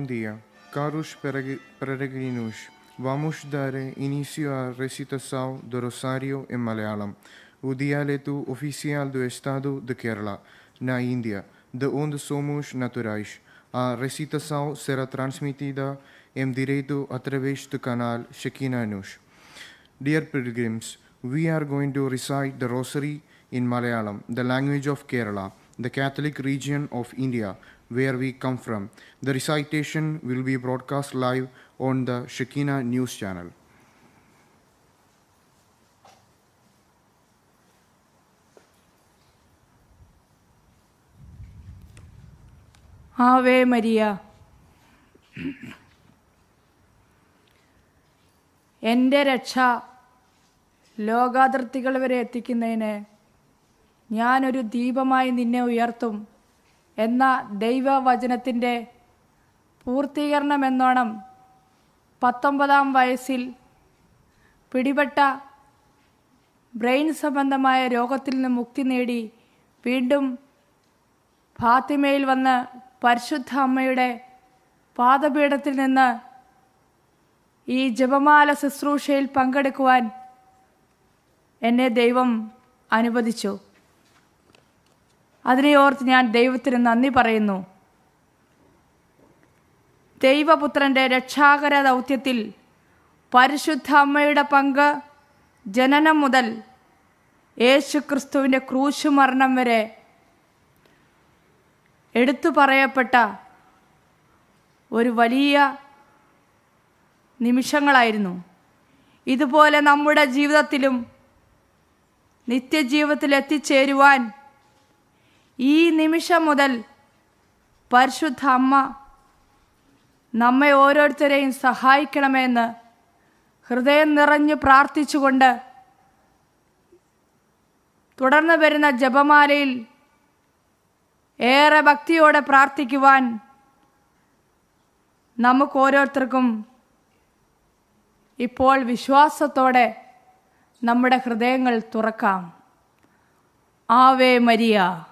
bom dia. Caros peregrinos, vamos dar início à recitação do Rosário em Malayalam, o dialeto oficial do estado de Kerala, na Índia, de onde somos naturais. A recitação será transmitida em direito através do canal Shekinah News. Dear pilgrims, we are going to recite the Rosary in Malayalam, the language of Kerala, the Catholic region of India, where we come from. The recitation will be broadcast live on the Shekinah News channel. ആവേ മരിയ എന്റെ രക്ഷ ലോകാതിർത്തികൾ വരെ എത്തിക്കുന്നതിന് ഞാനൊരു ദീപമായി നിന്നെ ഉയർത്തും എന്ന ദൈവവചനത്തിന്റെ പൂർത്തീകരണമെന്നോണം പത്തൊമ്പതാം വയസ്സിൽ പിടിപെട്ട ബ്രെയിൻ സംബന്ധമായ രോഗത്തിൽ നിന്ന് മുക്തി നേടി വീണ്ടും ഫാത്തിമയിൽ വന്ന് പരിശുദ്ധ അമ്മയുടെ പാദപീഠത്തിൽ നിന്ന് ഈ ജപമാല ശുശ്രൂഷയിൽ പങ്കെടുക്കുവാൻ എന്നെ ദൈവം അനുവദിച്ചു. അതിനെ ഓർത്ത് ഞാൻ ദൈവത്തിന് നന്ദി പറയുന്നു. ദൈവപുത്രന്റെ രക്ഷാകര ദൗത്യത്തിൽ പരിശുദ്ധ അമ്മയുടെ പങ്ക് ജനനം മുതൽ യേശുക്രിസ്തുവിന്റെ ക്രൂശ് മരണം വരെ എടുത്തു പറയപ്പെട്ട ഒരു വലിയ നിമിഷങ്ങളായിരുന്നു. ഇതുപോലെ നമ്മുടെ ജീവിതത്തിലും നിത്യജീവിതത്തിൽ എത്തിച്ചേരുവാൻ ഈ നിമിഷം മുതൽ പരിശുദ്ധ അമ്മ നമ്മെ ഓരോരുത്തരെയും സഹായിക്കണമെന്ന് ഹൃദയം നിറഞ്ഞു പ്രാർത്ഥിച്ചുകൊണ്ട് തുടർന്ന് വരുന്ന ജപമാലയിൽ ഏറെ ഭക്തിയോടെ പ്രാർത്ഥിക്കുവാൻ നമുക്ക് ഓരോരുത്തർക്കും ഇപ്പോൾ വിശ്വാസത്തോടെ നമ്മുടെ ഹൃദയങ്ങൾ തുറക്കാം. Ave Maria.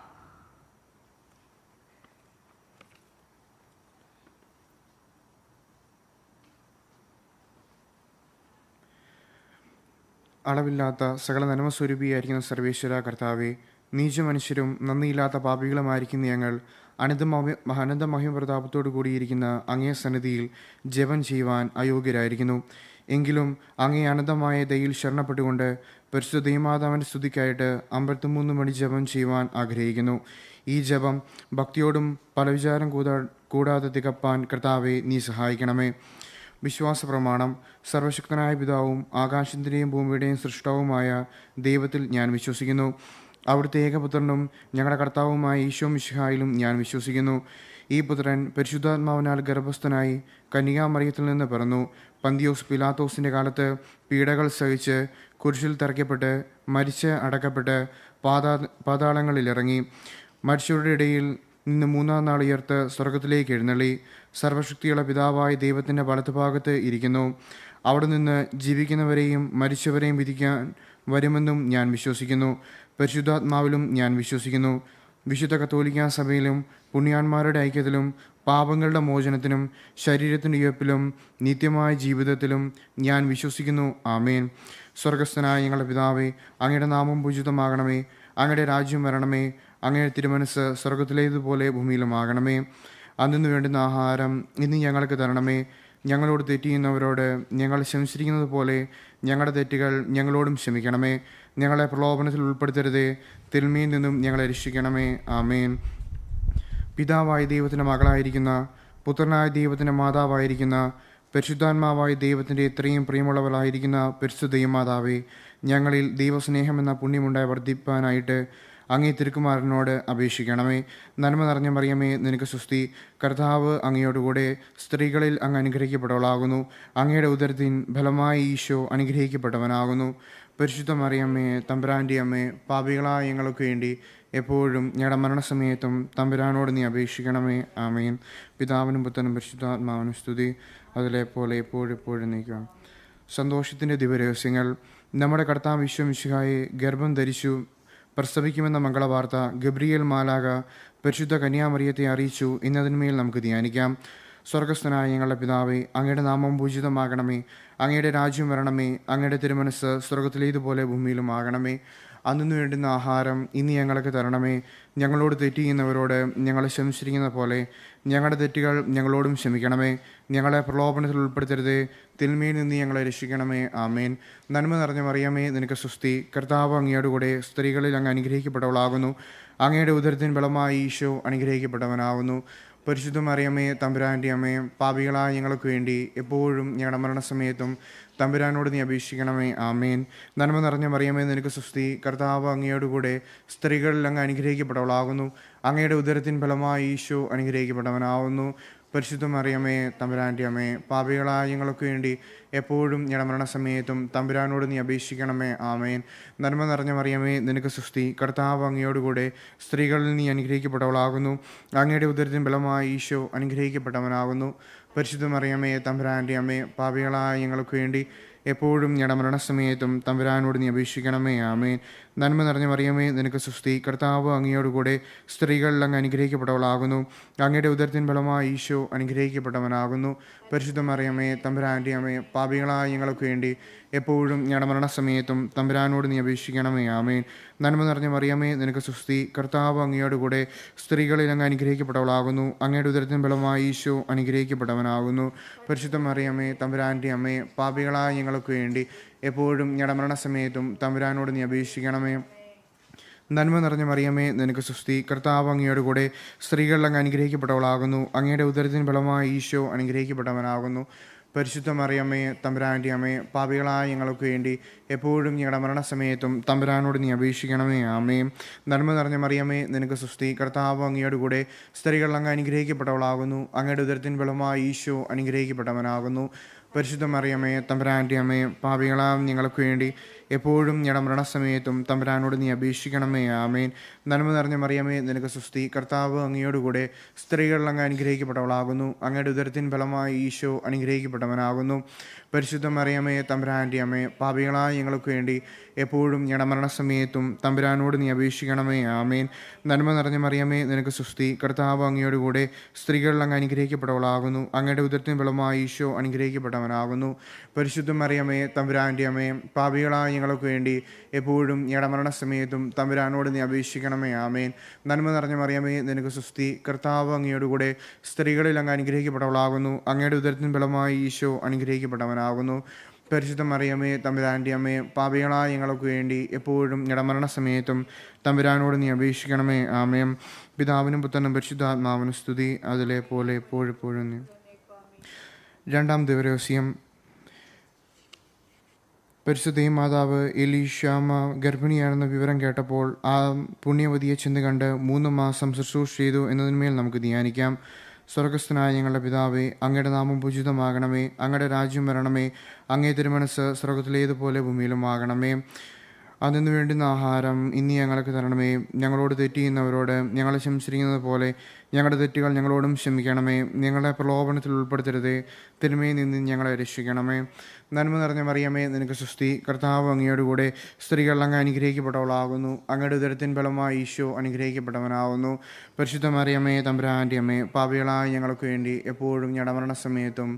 അളവില്ലാത്ത സകല നന്മസ്വരൂപിയായിരിക്കുന്ന സർവേശ്വര കർത്താവെ നീച മനുഷ്യരും നന്ദിയില്ലാത്ത പാപികളുമായിരിക്കുന്ന ഞങ്ങൾ അനന്തമഹി അനന്തമഹിമ പ്രതാപത്തോടു കൂടിയിരിക്കുന്ന അങ്ങേ സന്നിധിയിൽ ജപം ചെയ്യുവാൻ അയോഗ്യരായിരിക്കുന്നു. എങ്കിലും അങ്ങേ അനന്തമായ ദയിൽ ശരണപ്പെട്ടുകൊണ്ട് പരിശുദ്ധ ദൈവമാതാവിന്റെ സ്തുതിക്കായിട്ട് അമ്പത്തിമൂന്ന് മണി ജപം ചെയ്യുവാൻ ആഗ്രഹിക്കുന്നു. ഈ ജപം ഭക്തിയോടും പല വിചാരം കൂടാ കൂടാതെ തികപ്പാൻ കർത്താവെ നീ സഹായിക്കണമേ. വിശ്വാസ പ്രമാണം സർവശക്തനായ പിതാവും ആകാശത്തിന്റെയും ഭൂമിയുടെയും സൃഷ്ടവുമായ ദൈവത്തിൽ ഞാൻ വിശ്വസിക്കുന്നു. അവിടുത്തെ ഏകപുത്രനും ഞങ്ങളുടെ കർത്താവുമായ ഈശോ മിശിഹായിലും ഞാൻ വിശ്വസിക്കുന്നു. ഈ പുത്രൻ പരിശുദ്ധാത്മാവിനാൽ ഗർഭസ്ഥനായി കന്യാമറിയത്തിൽ നിന്ന് പിറന്നു. പന്തിയോസ് പിലാത്തോസിന്റെ കാലത്ത് പീഡകൾ സഹിച്ച് കുരിശിൽ തറയ്ക്കപ്പെട്ട് മരിച്ച് അടക്കപ്പെട്ട് പാതാ പാതാളങ്ങളിലിറങ്ങി മരിച്ചവരുടെ ഇടയിൽ നിന്ന് മൂന്നാം നാൾ ഉയർത്ത് സ്വർഗത്തിലേക്ക് എഴുന്നള്ളി. സർവശക്തിയുള്ള പിതാവായ ദൈവത്തിന്റെ വലത്തുഭാഗത്ത് ഇരിക്കുന്നു. അവിടെ നിന്ന് ജീവിക്കുന്നവരെയും മരിച്ചവരെയും വിധിക്കാൻ വരുമെന്നും ഞാൻ വിശ്വസിക്കുന്നു. പരിശുദ്ധാത്മാവിലും ഞാൻ വിശ്വസിക്കുന്നു. വിശുദ്ധ കത്തോലിക്ക സഭയിലും പുണ്യാന്മാരുടെ ഐക്യത്തിലും പാപങ്ങളുടെ മോചനത്തിനും ശരീരത്തിന്റെ ഉയർപ്പിലും നിത്യമായ ജീവിതത്തിലും ഞാൻ വിശ്വസിക്കുന്നു. ആമേൻ. സ്വർഗസ്ഥനായ ഞങ്ങളുടെ പിതാവേ അങ്ങയുടെ നാമം പൂജിതമാകണമേ അങ്ങയുടെ രാജ്യം വരണമേ അങ്ങയുടെ തിരുമനസ് സ്വർഗത്തിലേതുപോലെ ഭൂമിയിലുമാകണമേ. അന്നു വേണ്ടുന്ന ആഹാരം ഇന്ന് ഞങ്ങൾക്ക് തരണമേ. ഞങ്ങളോട് തെറ്റിയുന്നവരോട് ഞങ്ങൾ ക്ഷമിച്ചിരിക്കുന്നത് പോലെ ഞങ്ങളുടെ തെറ്റുകൾ ഞങ്ങളോടും ക്ഷമിക്കണമേ. ഞങ്ങളെ പ്രലോഭനത്തിൽ ഉൾപ്പെടുത്തരുതേ. തിന്മയിൽ നിന്നും ഞങ്ങളെ രക്ഷിക്കണമേ. ആമേൻ. പിതാവായ ദൈവത്തിന്റെ മകളായിരിക്കുന്ന പുത്രനായ ദൈവത്തിന്റെ മാതാവായിരിക്കുന്ന പരിശുദ്ധാത്മാവായ ദൈവത്തിന്റെ ഇത്രയും പ്രിയമുള്ളവളായിരിക്കുന്ന പരിശുദ്ധ ദൈവമാതാവേ ഞങ്ങളിൽ ദൈവസ്നേഹം എന്ന പുണ്യമുണ്ടായി വർദ്ധിപ്പാനായിട്ട് അങ്ങേ തിരുക്കുമാരനോട് അപേക്ഷിക്കണമേ. നന്മ നിറഞ്ഞ മറിയമേ നിനക്ക് സുസ്തി കർത്താവ് അങ്ങയോടുകൂടെ സ്ത്രീകളിൽ അങ്ങ് അനുഗ്രഹിക്കപ്പെട്ടവളാകുന്നു. അങ്ങയുടെ ഉദരത്തിൻ ഫലമായി ഈശോ അനുഗ്രഹിക്കപ്പെട്ടവനാകുന്നു. പരിശുദ്ധ മറിയമ്മേ തമ്പുരാന്റെ അമ്മേ പാപികളായ ഞങ്ങൾക്ക് വേണ്ടി എപ്പോഴും ഞങ്ങളുടെ മരണസമയത്തും തമ്പുരാനോട് നീ അപേക്ഷിക്കണമേ. ആമേൻ. പിതാവിനും പുത്രനും പരിശുദ്ധാത്മാവിനും സ്തുതി. അതിലെ പോലെ എപ്പോഴും എപ്പോഴും നീക്കാം. സന്തോഷത്തിന്റെ ദിവരഹസ്യങ്ങൾ നമ്മുടെ കർത്താവ് വിശ്വമിശുഹായെ ഗർഭം ധരിച്ചു പ്രസവിക്കുമെന്ന മംഗളവാർത്ത ഗബ്രിയേൽ മാലാക പരിശുദ്ധ കന്യാമറിയത്തെ അറിയിച്ചു. എന്നതിന്മേൽ നമുക്ക് ധ്യാനിക്കാം. സ്വർഗസ്ഥനായ ഞങ്ങളുടെ പിതാവേ അങ്ങയുടെ നാമം പൂജിതമാകണമേ. അങ്ങയുടെ രാജ്യം വരണമേ. അങ്ങയുടെ തിരുമനസ് സ്വർഗത്തിലേതുപോലെ ഭൂമിയിലും ആകണമേ. അന്നു വേണ്ടുന്ന ആഹാരം ഇനി ഞങ്ങൾക്ക് തരണമേ. ഞങ്ങളോട് തെറ്റ് ചെയ്യുന്നവരോട് ഞങ്ങൾ ക്ഷമിച്ചിരിക്കുന്ന പോലെ ഞങ്ങളുടെ തെറ്റുകൾ ഞങ്ങളോടും ക്ഷമിക്കണമേ. ഞങ്ങളെ പ്രലോഭനത്തിൽ ഉൾപ്പെടുത്തരുതേ. തിന്മയിൽ നിന്ന് ഞങ്ങളെ രക്ഷിക്കണമേ. ആമേൻ. നന്മ നിറഞ്ഞ മറിയമേ നിനക്ക് സുസ്തി കർത്താവ് അങ്ങയോടുകൂടെ സ്ത്രീകളിൽ അങ്ങ് അനുഗ്രഹിക്കപ്പെട്ടവളാകുന്നു. അങ്ങയുടെ ഉദരത്തിന് ബലമായി ഈശോ അനുഗ്രഹിക്കപ്പെട്ടവനാകുന്നു പരിശുദ്ധ മറിയമ്മേ തമ്പുരാന്റെ അമ്മയും പാപികളായ ഞങ്ങൾക്ക് വേണ്ടി എപ്പോഴും ഞങ്ങളുടെ മരണസമയത്തും തമ്പുരാനോട് നീ അപേക്ഷിക്കണമേ. ആമേൻ. നന്മ നിറഞ്ഞ മറിയമേ നിനക്ക് സുസ്തി കർത്താവ് അങ്ങയോടുകൂടെ സ്ത്രീകളിൽ അങ്ങ് അനുഗ്രഹിക്കപ്പെട്ടവളാകുന്നു. അങ്ങയുടെ ഉദരത്തിൻ ഫലമായി ഈശോ അനുഗ്രഹിക്കപ്പെട്ടവനാവുന്നു. പരിശുദ്ധം അറിയമേ തമ്പുരാന്റെ അമ്മേ പാപികളായ ഞങ്ങൾക്ക് വേണ്ടി എപ്പോഴും ഞടമരണ സമയത്തും തമ്പുരാനോട് നീ അപേക്ഷിക്കണമേ. ആമേൻ. നന്മ നിറഞ്ഞ മറിയമേ നിനക്ക് സുസ്തി കർത്താവ് അങ്ങയോടുകൂടെ സ്ത്രീകളിൽ നീ അനുഗ്രഹിക്കപ്പെട്ടവളാകുന്നു. അങ്ങയുടെ ഉദരത്തിൻ ഫലമായി ഈശോ അനുഗ്രഹിക്കപ്പെട്ടവനാകുന്നു. പരിശുദ്ധ മറിയമ്മയെ തമ്പുരാന്റെ അമ്മയെ പാപികളായ ഞങ്ങൾക്ക് വേണ്ടി എപ്പോഴും ഞങ്ങളുടെ മരണസമയത്തും തമ്പുരാനോട് നീ അപേക്ഷിക്കണമേ ആമേൻ. നന്മ നിറഞ്ഞ മറിയമേ നിനക്ക് സുസ്ഥി കർത്താവ് അങ്ങയോടുകൂടെ സ്ത്രീകളിൽ അങ്ങ് അനുഗ്രഹിക്കപ്പെട്ടവളാകുന്നു. അങ്ങയുടെ ഉദരത്തിൻ ഫലമായി ഈശോ അനുഗ്രഹിക്കപ്പെട്ടവനാകുന്നു. പരിശുദ്ധ മറിയമേ തമ്പുരാന്റെ അമ്മയെ പാപികളായ ഞങ്ങൾക്ക് വേണ്ടി എപ്പോഴും ഞങ്ങളുടെ മരണസമയത്തും തമ്പുരാനോട് നീ അപേക്ഷിക്കണമേ ആമേൻ. നന്മ നിറഞ്ഞ മറിയമേ നിനക്ക് സുസ്തി കർത്താവ് അങ്ങയോടുകൂടെ സ്ത്രീകളിൽ അങ്ങ് അനുഗ്രഹിക്കപ്പെട്ടവളാകുന്നു. അങ്ങയുടെ ഉദരത്തിന് ബലമായി ഈശോ അനുഗ്രഹിക്കപ്പെട്ടവനാകുന്നു. പരിശുദ്ധ മറിയമേ തമ്പുരാന്റെ അമ്മേ പാപികളായ ഞങ്ങൾക്ക് വേണ്ടി എപ്പോഴും ഞങ്ങളുടെ മരണസമയത്തും തമ്പുരാനോട് നീ അപേക്ഷിക്കണമേ. നന്മ നിറഞ്ഞ മറിയമേ നിനക്ക് സുസ്തി കർത്താവ് അങ്ങയുടെ കൂടെ സ്ത്രീകളിൽ അങ്ങ് അനുഗ്രഹിക്കപ്പെട്ടവളാകുന്നു. അങ്ങയുടെ ഉദരത്തിന് ബലമായി ഈശോ അനുഗ്രഹിക്കപ്പെട്ടവനാകുന്നു. പരിശുദ്ധ മറിയമ്മേ തമ്പുരാന്റെ അമ്മേ പാപികളായ ഞങ്ങൾക്ക് വേണ്ടി എപ്പോഴും ഞങ്ങളുടെ മരണസമയത്തും തമ്പുരാനോട് നീ അപേക്ഷിക്കണമേ അമ്മയും നന്മ നിറഞ്ഞ മറിയമ്മേ നിനക്ക് സുസ്തി കർത്താവ് അങ്ങയോട് കൂടെ സ്ത്രീകൾ അങ്ങ് അനുഗ്രഹിക്കപ്പെട്ടവളാകുന്നു. അങ്ങയുടെ ഉദരത്തിൻ ഫലമായി ഈശോ അനുഗ്രഹിക്കപ്പെട്ടവനാകുന്നു. പരിശുദ്ധ മറിയമ്മേ തമ്പുരാന്റെ അമ്മേ പാപികളാം ഞങ്ങൾക്ക് വേണ്ടി എപ്പോഴും ഞങ്ങളുടെ മരണസമയത്തും തമ്പുരാനോട് നീ അപേക്ഷിക്കണമേ. ആമേൻ. നന്മ നിറഞ്ഞ മറിയമേ നിനക്ക് സുസ്തി കർത്താവ് അങ്ങയോടുകൂടെ സ്ത്രീകളിൽ അങ്ങ് അനുഗ്രഹിക്കപ്പെട്ടവളാകുന്നു. അങ്ങയുടെ ഉദരത്തിൻ ഫലമായി ഈശോ അനുഗ്രഹിക്കപ്പെട്ടവനാകുന്നു. പരിശുദ്ധ മറിയമേ തമ്പുരാന്റെ അമ്മേ പാപികളായ ഞങ്ങൾക്ക് വേണ്ടി എപ്പോഴും ഞങ്ങളുടെ മരണസമയത്തും തമ്പുരാനോട് നീ അപേക്ഷിക്കണമേ. ആമേൻ. നന്മ നിറഞ്ഞ മറിയമേ നിനക്ക് സുസ്തി കർത്താവ് അങ്ങയോടുകൂടെ സ്ത്രീകളിൽ അങ്ങ് അനുഗ്രഹിക്കപ്പെട്ടവളാകുന്നു. അങ്ങയുടെ ഉദരത്തിന് വിളമായി ഈശോ അനുഗ്രഹിക്കപ്പെട്ടവനാകുന്നു. പരിശുദ്ധ മറിയമേ തമ്പുരാന്റെ അമ്മേ പാപികളായ ഞങ്ങൾക്ക് വേണ്ടി എപ്പോഴും ഞങ്ങളുടെ മരണസമയത്തും തമ്പുരാനോട് നീ അപേക്ഷിക്കണമേ. ആമേൻ. നന്മ നിറഞ്ഞ മറിയമേ നിനക്ക് സുസ്തി കർത്താവ് അങ്ങയോടുകൂടെ സ്ത്രീകളിൽ അങ്ങ് അനുഗ്രഹിക്കപ്പെട്ടവളാകുന്നു. അങ്ങയുടെ ഉദരത്തിന് ബലമായി ഈശോ അനുഗ്രഹിക്കപ്പെട്ടവനാകുന്നു. പരിശുദ്ധ മറിയമേ തമ്പുരാന്റെ അമ്മയെ പാപികളായ ഞങ്ങൾക്ക് വേണ്ടി എപ്പോഴും ഇടമരണ സമയത്തും തമ്പുരാനോട് നീ അപേക്ഷിക്കണമേ. ആമയം പിതാവിനും പുത്രനും പരിശുദ്ധാത്മാവിനും സ്തുതി. അതിലെ പോലെ എപ്പോഴെപ്പോഴും രണ്ടാം ദിവരഹസ്യം പരിശുദ്ധയും മാതാവ് എലീഷാമ ഗർഭിണിയാണെന്ന വിവരം കേട്ടപ്പോൾ ആ പുണ്യവതിയെ ചെന്ന് കണ്ട് മൂന്ന് മാസം ശുശ്രൂഷ ചെയ്തു എന്നതിന്മേൽ നമുക്ക് ധ്യാനിക്കാം. സ്വർഗസ്ഥനായ ഞങ്ങളുടെ പിതാവേ അങ്ങയുടെ നാമം പൂജിതമാകണമേ അങ്ങയുടെ രാജ്യം വരണമേ അങ്ങേ തിരുമനസ് സ്വർഗത്തിലേതുപോലെ ഭൂമിയിലും ആകണമേ. അതിനു വേണ്ടുന്ന ആഹാരം ഇനി ഞങ്ങൾക്ക് തരണമേ. ഞങ്ങളോട് തെറ്റ് ചെയ്യുന്നവരോട് ഞങ്ങളെ ശംസിക്കുന്നത് പോലെ ഞങ്ങളുടെ തെറ്റുകൾ ഞങ്ങളോടും ക്ഷമിക്കണമേ. ഞങ്ങളെ പ്രലോഭനത്തിൽ ഉൾപ്പെടുത്തരുതേ. തിന്മയിൽ നിന്ന് ഞങ്ങളെ രക്ഷിക്കണമേ. നന്മ നിറഞ്ഞ മറിയമേ നിനക്ക് സുസ്തി കർത്താവ് അങ്ങയോടുകൂടെ സ്ത്രീകൾ അങ്ങ് അനുഗ്രഹിക്കപ്പെട്ടവളാകുന്നു. അങ്ങയുടെ ഉദരത്തിൻ ഫലമായി ഈശോ അനുഗ്രഹിക്കപ്പെട്ടവനാകുന്നു. പരിശുദ്ധ മറിയമ്മേ തമ്പുരാന്റെ അമ്മേ പാപികളായ ഞങ്ങൾക്ക് വേണ്ടി എപ്പോഴും ഞടമരണ മരണസമയത്തും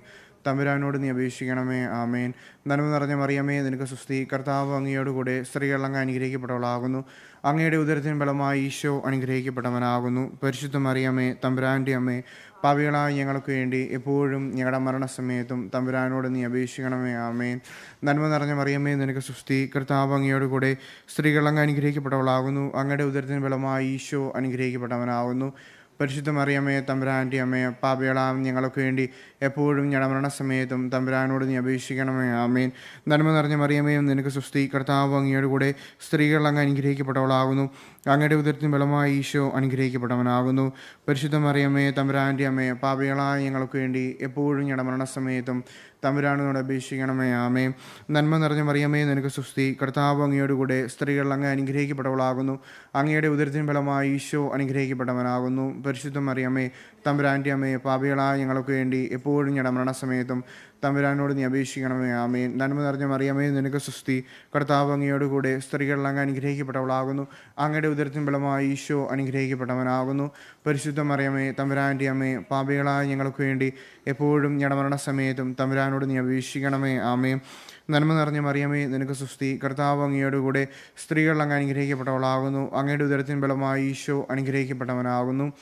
തമ്പുരാനോട് നീ അപേക്ഷിക്കണമേ. ആമേൻ. നന്മ നിറഞ്ഞ മറിയമേ നിനക്ക് സുസ്തി കർത്താവ് അങ്ങയോടുകൂടെ സ്ത്രീകൾ അങ്ങ് അനുഗ്രഹിക്കപ്പെട്ടവളാകുന്നു. അങ്ങയുടെ ഉദരത്തിന് ബലമായി ഈശോ അനുഗ്രഹിക്കപ്പെട്ടവനാകുന്നു. പരിശുദ്ധ മറിയമേ തമ്പുരാന്റെ അമ്മേ പാപികളായ ഞങ്ങൾക്ക് വേണ്ടി എപ്പോഴും ഞങ്ങളുടെ മരണസമയത്തും തമ്പുരാനോട് നീ അപേക്ഷിക്കണമേ. ആമേൻ. നന്മ നിറഞ്ഞ മറിയമ്മേ നിനക്ക് സുസ്തി കർത്താവ് അങ്ങയോടുകൂടെ സ്ത്രീകൾ അങ്ങ് അനുഗ്രഹിക്കപ്പെട്ടവളാകുന്നു. അങ്ങയുടെ ഉദരത്തിന് ബലമായി ഈശോ അനുഗ്രഹിക്കപ്പെട്ടവനാകുന്നു. പരിശുദ്ധ മറിയമ്മേ തമ്പുരാന്റെ അമ്മയെ പാപികളാം ഞങ്ങൾക്ക് വേണ്ടി എപ്പോഴും ഞങ്ങളുടെ മരണസമയത്തും തമ്പുരാനോട് നീ അപേക്ഷിക്കണമേ. ആമേൻ. നന്മ നിറഞ്ഞ മറിയമ്മയും നിനക്ക് സുസ്തി കർത്താവ് അങ്ങയോട് കൂടെ സ്ത്രീകൾ അനുഗ്രഹിക്കപ്പെട്ടവളാകുന്നു. അങ്ങയുടെ ഉദരത്തിന് ബലമായി ഈശോ അനുഗ്രഹിക്കപ്പെട്ടവനാകുന്നു. പരിശുദ്ധ മറിയമ്മേ തമ്പുരാന്റെ അമ്മയെ പാപികളായ ഞങ്ങൾക്ക് വേണ്ടി എപ്പോഴും ഞങ്ങളുടെ മരണസമയത്തും തമ്പുരാനോട് അപേക്ഷിക്കണമേ ആമേ. നന്മ നിറഞ്ഞ മറിയമേ നിനക്ക് സുസ്തി കർത്താവ് അങ്ങയോടുകൂടെ സ്ത്രീകൾ അങ്ങ് അനുഗ്രഹിക്കപ്പെട്ടവളാകുന്നു. അങ്ങയുടെ ഉദരത്തിന് ബലമായി ഈശോ അനുഗ്രഹിക്കപ്പെട്ടവനാകുന്നു. പരിശുദ്ധ മറിയമ്മേ തമ്പുരാന്റെ അമ്മയെ പാപികളായ ഞങ്ങൾക്ക് വേണ്ടി എപ്പോഴും ഞങ്ങളുടെ മരണസമയത്തും തമ്പുരാനോട് നീ അപേക്ഷിക്കണമേ. ആമേൻ. നന്മ നിറഞ്ഞ മറിയമേ നിനക്ക് സുസ്തി കർത്താവ് അങ്ങയോടുകൂടെ സ്ത്രീകളിൽ അങ്ങ് അനുഗ്രഹിക്കപ്പെട്ടവളാകുന്നു. അങ്ങയുടെ ഉദരത്തിൻ ബലമായി ഈശോ അനുഗ്രഹിക്കപ്പെട്ടവനാകുന്നു. പരിശുദ്ധ മറിയമേ തമ്പുരാന്റെ അമ്മേ പാപികളായ ഞങ്ങൾക്ക് വേണ്ടി എപ്പോഴും ഞടമരണ സമയത്തും തമ്പുരാനോട് നീ അപേക്ഷിക്കണമേ. ആമേ നന്മ നിറഞ്ഞ മറിയമേ നിനക്ക് സുസ്തി കർത്താവ് അങ്ങയോടുകൂടെ സ്ത്രീകളിൽ അങ്ങ് അനുഗ്രഹിക്കപ്പെട്ടവളാകുന്നു. അങ്ങയുടെ ഉദരത്തിൻ ബലമായി ഈശോ അനുഗ്രഹിക്കപ്പെട്ടവനാകുന്നു.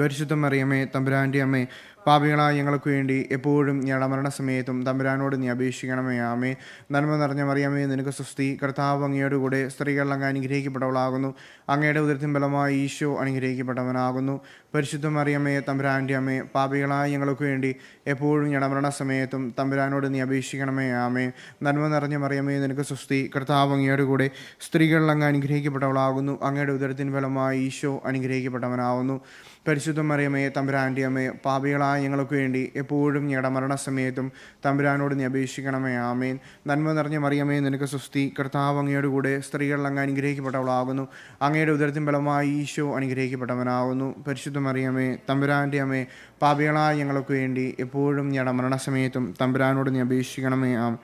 പരിശുദ്ധ മറിയമേ തമ്പുരാന്റെ അമ്മേ പാപികളായ ഞങ്ങൾക്ക് വേണ്ടി എപ്പോഴും ഞങ്ങളുടെ മരണസമയത്തും തമ്പുരാനോട് നീ അപേക്ഷിക്കണമേ ആമേ. നന്മ നിറഞ്ഞ മറിയാമേ നിനക്ക് സ്വസ്തി. കർത്താവ് അങ്ങയുടെ കൂടെ സ്ത്രീകൾ അങ്ങ് അനുഗ്രഹിക്കപ്പെട്ടവളാകുന്നു. അങ്ങയുടെ ഉദരത്തിൻ ബലമായി ഈശോ അനുഗ്രഹിക്കപ്പെട്ടവനാകുന്നു. പരിശുദ്ധ മറിയമേ തമ്പുരാന്റെ അമ്മേ പാപികളായ ഞങ്ങൾക്ക് വേണ്ടി എപ്പോഴും ഞങ്ങളുടെ മരണസമയത്തും തമ്പുരാനോട് നീ അപേക്ഷിക്കണമേ ആമേ. നന്മ നിറഞ്ഞ മറിയമേ നിനക്ക് സ്വസ്തി. കർത്താവ് അങ്ങയുടെ കൂടെ സ്ത്രീകൾ അങ്ങ് അനുഗ്രഹിക്കപ്പെട്ടവളാകുന്നു. അങ്ങയുടെ ഉദരത്തിൻ ബലമായി ഈശോ അനുഗ്രഹിക്കപ്പെട്ടവനാകുന്നു. പരിശുദ്ധ മറിയമേ തമ്പുരാന്റെ അമ്മേ പാപികളായ ഞങ്ങൾക്ക് വേണ്ടി എപ്പോഴും ഞങ്ങളുടെ മരണസമയത്തും തമ്പുരാനോട് നീ അപേക്ഷിക്കണമേ. ആമേൻ. നന്മ നിറഞ്ഞ മറിയമേ നിനക്ക് സുസ്തി കർത്താവ് അങ്ങയുടെ കൂടെ സ്ത്രീകൾ അങ്ങ് അനുഗ്രഹിക്കപ്പെട്ടവളാകുന്നു. അങ്ങയുടെ ഉദരത്തിൻ ബലമായി ഈശോ അനുഗ്രഹിക്കപ്പെട്ടവനാകുന്നു. പരിശുദ്ധ മറിയമേ തമ്പുരാന്റെ അമ്മേ പാപികളായ ഞങ്ങൾക്ക് വേണ്ടി എപ്പോഴും ഞങ്ങളുടെ മരണസമയത്തും തമ്പുരാനോട് നീ അപേക്ഷിക്കണമേ. ആം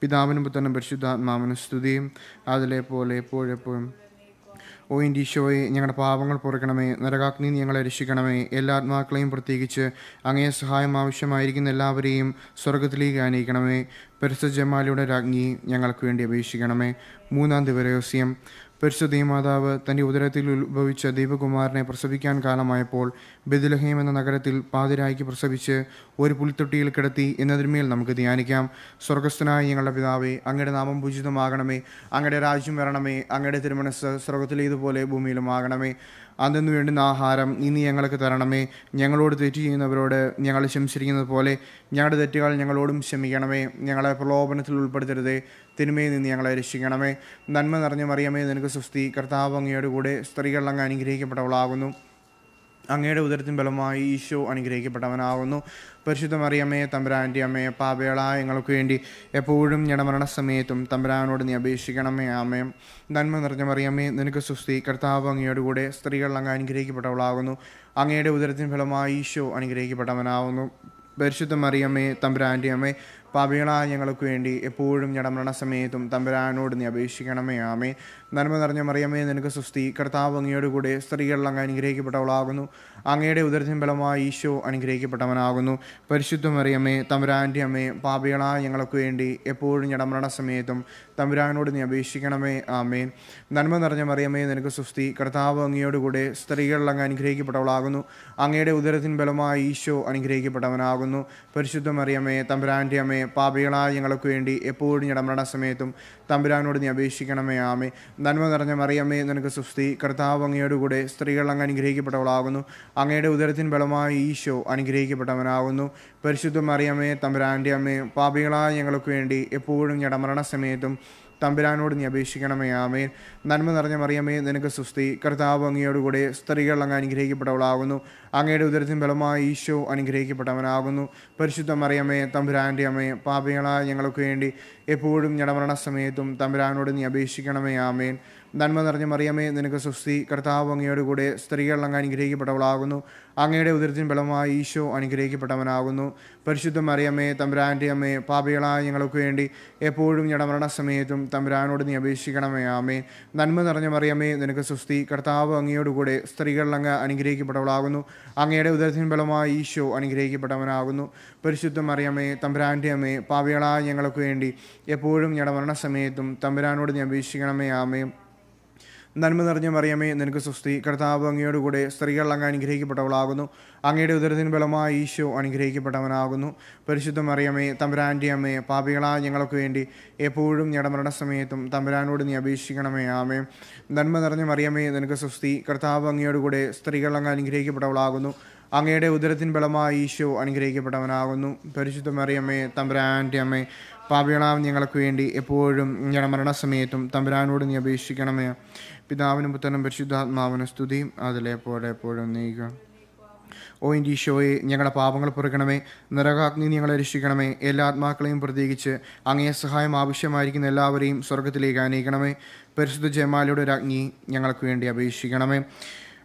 പിതാവിനും പുത്രനും പരിശുദ്ധാത്മാവിനും സ്തുതിയും. അതിലെ പോലെ എപ്പോഴെപ്പോഴും ഓ ഈശോയെ ഞങ്ങളുടെ പാപങ്ങൾ പൊറുക്കണമേ നരകാഗ്നി ഞങ്ങളെ രക്ഷിക്കണമേ. എല്ലാ ആത്മാക്കളെയും പ്രത്യേകിച്ച് അങ്ങേ സഹായം ആവശ്യമായിരിക്കുന്ന എല്ലാവരെയും സ്വർഗത്തിലേക്ക് ആനയിക്കണമേ. പരിശുദ്ധ ജമാലിയുടെ രാജ്ഞി ഞങ്ങൾക്ക് വേണ്ടി അപേക്ഷിക്കണമേ. മൂന്നാം ദിവരഹസ്യം പരിശുദ്ധ മാതാവ് തന്റെ ഉദരത്തിൽ ഉത്ഭവിച്ച ദീപകുമാറിനെ പ്രസവിക്കാൻ കാലമായപ്പോൾ ബദിലഹേം എന്ന നഗരത്തിൽ പാതിരായ്ക്ക് പ്രസവിച്ച് ഒരു പുൽത്തൊട്ടിയിൽ കിടത്തി എന്നതിന്മേൽ നമുക്ക് ധ്യാനിക്കാം. സ്വർഗസ്ഥനായ ഞങ്ങളുടെ പിതാവേ അങ്ങയുടെ നാമം പൂജിതമാകണമേ അങ്ങയുടെ രാജ്യം വരണമേ അങ്ങയുടെ തിരുമനസ് സ്വർഗത്തിലേതുപോലെ ഭൂമിയിലും ആകണമേ അന്നു വേണ്ടുന്ന ആഹാരം ഇനി ഞങ്ങൾക്ക് തരണമേ. ഞങ്ങളോട് തെറ്റ് ചെയ്യുന്നവരോട് ഞങ്ങൾ ശംസിക്കുന്നത് പോലെ ഞങ്ങളുടെ തെറ്റുകൾ ഞങ്ങളോടും ക്ഷമിക്കണമേ. ഞങ്ങളെ പ്രലോഭനത്തിൽ ഉൾപ്പെടുത്തരുതേ. തിന്മയിൽ നിന്ന് ഞങ്ങളെ രക്ഷിക്കണമേ. നന്മ നിറഞ്ഞ മറിയമേ നിനക്ക് സുസ്തി കർത്താവ് അങ്ങയോടുകൂടെ സ്ത്രീകൾ അങ്ങ് അനുഗ്രഹിക്കപ്പെട്ടവളാകുന്നു. അങ്ങയുടെ ഉദരത്തിൻ ബലമായി ഈശോ അനുഗ്രഹിക്കപ്പെട്ടവനാകുന്നു പരിശുദ്ധ മറിയമ്മേ തമ്പുരാന്റെ അമ്മയെ പാപകളായ ഞങ്ങൾക്ക് വേണ്ടി എപ്പോഴും ഞടമരണ സമയത്തും തമ്പുരാനോട് നീ അപേക്ഷിക്കണമേ അമ്മയും നന്മ നിറഞ്ഞ മറിയമ്മേ നിനക്ക് സുസ്തി കർത്താവ് അങ്ങയുടെ കൂടെ സ്ത്രീകൾ അങ്ങ് അനുഗ്രഹിക്കപ്പെട്ടവളാകുന്നു. അങ്ങയുടെ ഉദരത്തിൻ ഫലമായി ഈശോ അനുഗ്രഹിക്കപ്പെട്ടവനാകുന്നു പരിശുദ്ധ മറിയമ്മേ തമ്പുരാന്റെ അമ്മേ പാപികളായ ഞങ്ങൾക്ക് വേണ്ടി എപ്പോഴും ഞങ്ങളുടെ മരണസമയത്തും തമ്പുരാനോട് നീ അപേക്ഷിക്കണമേ ആമേ നന്മ നിറഞ്ഞ മറിയമേ നിനക്ക് സുസ്തി കർത്താവ് അങ്ങയുടെ കൂടെ സ്ത്രീകളിൽ അങ്ങ് അനുഗ്രഹിക്കപ്പെട്ടവളാകുന്നു. അങ്ങയുടെ ഉദരത്തിൻ ബലമായി ഈശോ അനുഗ്രഹിക്കപ്പെട്ടവനാകുന്നു. പരിശുദ്ധ മറിയമ്മേ തമ്പുരാന്റെ അമ്മേ പാപികളായ ഞങ്ങൾക്ക് വേണ്ടി എപ്പോഴും ഞങ്ങളുടെ മരണസമയത്തും തമ്പുരാനോട് നീ അപേക്ഷിക്കണമേ ആമേ നന്മ നിറഞ്ഞ മറിയമ്മേ നിനക്ക് സുസ്തി കർത്താവ് അങ്ങയുടെ കൂടെ സ്ത്രീകളിൽ അങ്ങ് അനുഗ്രഹിക്കപ്പെട്ടവളാകുന്നു. അങ്ങയുടെ ഉദരത്തിൻ ബലമായി ഈശോ അനുഗ്രഹിക്കപ്പെട്ടവനാകുന്നു. പരിശുദ്ധ മറിയമ്മേ തമ്പുരാന്റെ അമ്മേ പാപികളായ ഞങ്ങൾക്ക് വേണ്ടി എപ്പോഴും ഞങ്ങളുടെ മരണസമയത്തും തമ്പുരാനോട് നീ അപേക്ഷിക്കണമേ ആമേ നന്മ നിറഞ്ഞ മറിയമ്മേ നിനക്ക് സുസ്തി കർത്താവ് അങ്ങയോട് കൂടെ സ്ത്രീകൾ അങ്ങ് അനുഗ്രഹിക്കപ്പെട്ടവളാകുന്നു. അങ്ങയുടെ ഉദരത്തിൻ ബലമായ ഈശോ അനുഗ്രഹിക്കപ്പെട്ടവനാകുന്നു. പരിശുദ്ധ മറിയമ്മേ തമ്പുരാന്റെ അമ്മേ പാപികളായ ഞങ്ങൾക്ക് വേണ്ടി എപ്പോഴും ഞങ്ങളുടെ മരണസമയത്തും തമ്പുരാനോട് നീ അപേക്ഷിക്കണമേ ആമേ നന്മ നിറഞ്ഞ മറിയമേ നിനക്ക് സുസ്തി കർത്താവ് അങ്ങയോടുകൂടെ സ്ത്രീകൾ അങ്ങ് അനുഗ്രഹിക്കപ്പെട്ടവളാകുന്നു. അങ്ങയുടെ ഉദരത്തിൻ ബലമായി ഈശോ അനുഗ്രഹിക്കപ്പെട്ടവനാകുന്നു. പരിശുദ്ധ മറിയമേ തമ്പുരാന്റെ അമ്മയെ പാപികളായ ഞങ്ങൾക്ക് വേണ്ടി എപ്പോഴും ഞടമരണ സമയത്തും തമ്പുരാനോട് നീ അപേക്ഷിക്കണമേ ആമേൻ. നന്മ നിറഞ്ഞ മറിയമേ നിനക്ക് സുസ്തി കർത്താവ് അങ്ങയോടുകൂടെ സ്ത്രീകൾ അങ്ങ് അനുഗ്രഹിക്കപ്പെട്ടവളാകുന്നു. അങ്ങയുടെ ഉദരത്തിൻ ബലമായി ഈശോ അനുഗ്രഹിക്കപ്പെട്ടവനാകുന്നു. പരിശുദ്ധ മറിയമ്മേ തമ്പുരാന്റെ അമ്മയെ പാപികളായ ഞങ്ങൾക്ക് വേണ്ടി എപ്പോഴും ഞടമരണ സമയത്തും തമ്പുരാനോട് നീ അപേക്ഷിക്കണമേ ആമേ നന്മ നിറഞ്ഞ മറിയമ്മേ നിനക്ക് സുസ്തി കർത്താവ് അങ്ങയോടുകൂടെ സ്ത്രീകൾ അങ്ങ് അനുഗ്രഹിക്കപ്പെട്ടവളാകുന്നു. അങ്ങയുടെ ഉദരത്തിൻ ബലമായി ഈശോ അനുഗ്രഹിക്കപ്പെട്ടവനാകുന്നു. പരിശുദ്ധ മറിയമ്മേ തമ്പുരാന്റെ അമ്മേ പാവികളായ ഞങ്ങൾക്ക് വേണ്ടി എപ്പോഴും ഞങ്ങളുടെ മരണസമയത്തും തമ്പുരാനോട് ഞാൻ അപേക്ഷിക്കണമേ ആമേ നന്മ നിറഞ്ഞ മറിയമേ നിനക്ക് സുസ്തി കർത്താവ് അങ്ങയോടുകൂടെ സ്ത്രീകൾ അങ്ങ് അനുഗ്രഹിക്കപ്പെട്ടവളാകുന്നു. അങ്ങയുടെ ഉദരത്തിന് ബലമായ ഈശോ അനുഗ്രഹിക്കപ്പെട്ടവനാകുന്നു. പരിശുദ്ധ മറിയമേ തമ്പുരാന്റെ അമ്മേ പാപികളായ ഞങ്ങൾക്ക് വേണ്ടി എപ്പോഴും ഞങ്ങളുടെ മരണസമയത്തും തമ്പുരാനോട് നീ അപേക്ഷിക്കണമേ. ആമേ നന്മ നിറഞ്ഞ മറിയമേ നിനക്ക് സുസ്തി കർത്താവ് അങ്ങയോടുകൂടെ സ്ത്രീകൾ അങ്ങ് അനുഗ്രഹിക്കപ്പെട്ടവളാകുന്നു. അങ്ങയുടെ ഉദരത്തിൻ ബലമായ ഈശോ അനുഗ്രഹിക്കപ്പെട്ടവനാകുന്നു. പരിശുദ്ധ മറിയമ്മേ തമ്പുരാന്റെ അമ്മേ പാപികളാവും ഞങ്ങൾക്ക് വേണ്ടി എപ്പോഴും ഞങ്ങളുടെ മരണസമയത്തും തമ്പുരാനോട് നീ അപേക്ഷിക്കണമേ. പിതാവിനും പുത്രനും പരിശുദ്ധാത്മാവിനും സ്തുതി. അതിലെ എപ്പോഴും നീക്കുക ഓ ഇൻഡീഷോയെ ഞങ്ങളുടെ പാപങ്ങൾ പൊറുക്കണമേ. നരകാഗ്നി ഞങ്ങളെ രക്ഷിക്കണമേ. എല്ലാ ആത്മാക്കളെയും പ്രത്യേകിച്ച് അങ്ങേ സഹായം ആവശ്യമായിരിക്കുന്ന എല്ലാവരെയും സ്വർഗത്തിലേക്ക് അനയിക്കണമേ പരിശുദ്ധ ജയമാലയുടെ രാജ്ഞി ഞങ്ങൾക്ക് വേണ്ടി അപേക്ഷിക്കണമേ.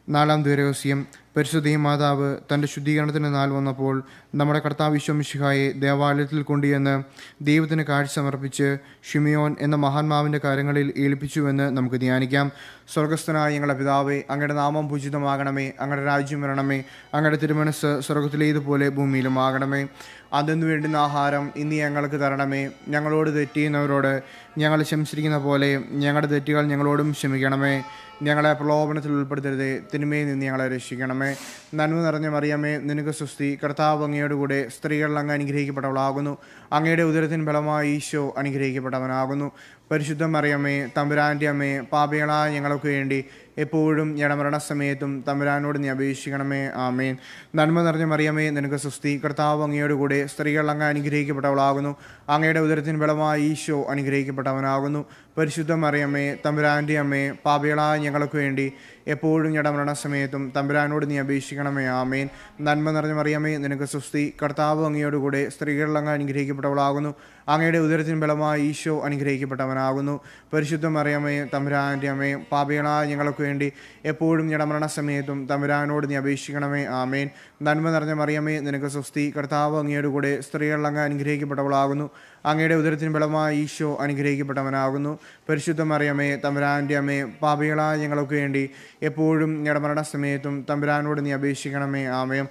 നാലാം ദ്വരഹസ്യം പരിശുദ്ധ മാതാവ് തന്റെ ശുദ്ധീകരണത്തിന് നാൾ വന്നപ്പോൾ നമ്മുടെ കർത്താവ് വിശ്വമിഷിഹായെ ദേവാലയത്തിൽ കൊണ്ടുചെന്ന് ദൈവത്തിന് കാഴ്ച സമർപ്പിച്ച് ഷിമിയോൻ എന്ന മഹാത്മാവിന്റെ കാര്യങ്ങളിൽ ഏൽപ്പിച്ചുവെന്ന് നമുക്ക് ധ്യാനിക്കാം. സ്വർഗസ്ഥനായ ഞങ്ങളുടെ പിതാവേ അങ്ങയുടെ നാമം പൂജിതമാകണമേ അങ്ങയുടെ രാജ്യം വരണമേ അങ്ങയുടെ തിരുമനസ് സ്വർഗത്തിലേതുപോലെ ഭൂമിയിലും ആകണമേ. അതിനു വേണ്ടുന്ന ആഹാരം ഇന്ന് ഞങ്ങൾക്ക് തരണമേ. ഞങ്ങളോട് തെറ്റിയുന്നവരോട് ഞങ്ങൾ ശംസിക്കുന്ന പോലെ ഞങ്ങളുടെ തെറ്റുകൾ ഞങ്ങളോടും ക്ഷമിക്കണമേ. ഞങ്ങളെ പ്രലോഭനത്തിൽ ഉൾപ്പെടുത്തരുതേ. തിന്മയിൽ നിന്ന് ഞങ്ങളെ രക്ഷിക്കണമേ. നന്മ നിറഞ്ഞ മറിയമേ നിനക്ക് സുസ്തി കർത്താവ് അങ്ങയോടുകൂടെ സ്ത്രീകളിൽ അങ്ങ് അനുഗ്രഹിക്കപ്പെട്ടവളാകുന്നു. അങ്ങയുടെ ഉദരത്തിന് ഫലമായി ഈശോ അനുഗ്രഹിക്കപ്പെട്ടവനാകുന്നു. പരിശുദ്ധ മറിയമ്മേ തമ്പുരാന്റെ അമ്മേ പാപികളായ ഞങ്ങൾക്ക് വേണ്ടി എപ്പോഴും സമയത്തും തമ്പുരാനോട് നീ അപേക്ഷിക്കണമേ. ആമേൻ. നന്മ നിറഞ്ഞ മറിയമേ നിനക്ക് സുസ്തി കർത്താവ് അങ്ങയോടുകൂടെ സ്ത്രീകൾ അങ്ങ് അനുഗ്രഹിക്കപ്പെട്ടവളാകുന്നു. അങ്ങയുടെ ഉദരത്തിന് ബലമായി ഈശോ അനുഗ്രഹിക്കപ്പെട്ടവനാകുന്നു. പരിശുദ്ധ മറിയമ്മേ തമ്പുരാന്റെ അമ്മേ പാപികളായ ഞങ്ങൾക്ക് വേണ്ടി എപ്പോഴും ഞങ്ങളുടെ മരണസമയത്തും തമ്പുരാനോട് നീ അപേക്ഷിക്കണമേ. ആമേൻ. നന്മ നിറഞ്ഞ മറിയമേ നിനക്ക് സുസ്തി കർത്താവ് അങ്ങയോടുകൂടെ സ്ത്രീകളിലങ്ങ് അനുഗ്രഹിക്കപ്പെട്ടവളാകുന്നു. അങ്ങയുടെ ഉദരത്തിന് ബലമായി ഈശോ അനുഗ്രഹിക്കപ്പെട്ടവനാകുന്നു. പരിശുദ്ധ മറിയമേ തമ്പുരാന്റെ അമ്മേ പാപികളായ ഞങ്ങൾക്ക് വേണ്ടി എപ്പോഴും ഞങ്ങളുടെ മരണസമയത്തും തമ്പുരാനോട് നീ അപേക്ഷിക്കണമേ. ആമേൻ. നന്മ നിറഞ്ഞ മറിയമേ നിനക്ക് സുസ്തി കർത്താവ് അങ്ങയോട് കൂടെ സ്ത്രീകൾ അങ്ങ് അനുഗ്രഹിക്കപ്പെട്ടവളാകുന്നു. അങ്ങയുടെ ഉദരത്തിന് ബലമായി ഈശോ അനുഗ്രഹിക്കപ്പെട്ടവനാകുന്നു. പരിശുദ്ധ മറിയമേ തമ്പുരാന്റെ അമ്മേ പാപികളായ ഞങ്ങൾക്ക് വേണ്ടി എപ്പോഴും ഞങ്ങളുടെ മരണസമയത്തും തമ്പുരാനോട് നീ അപേക്ഷിക്കണമേ ആമയം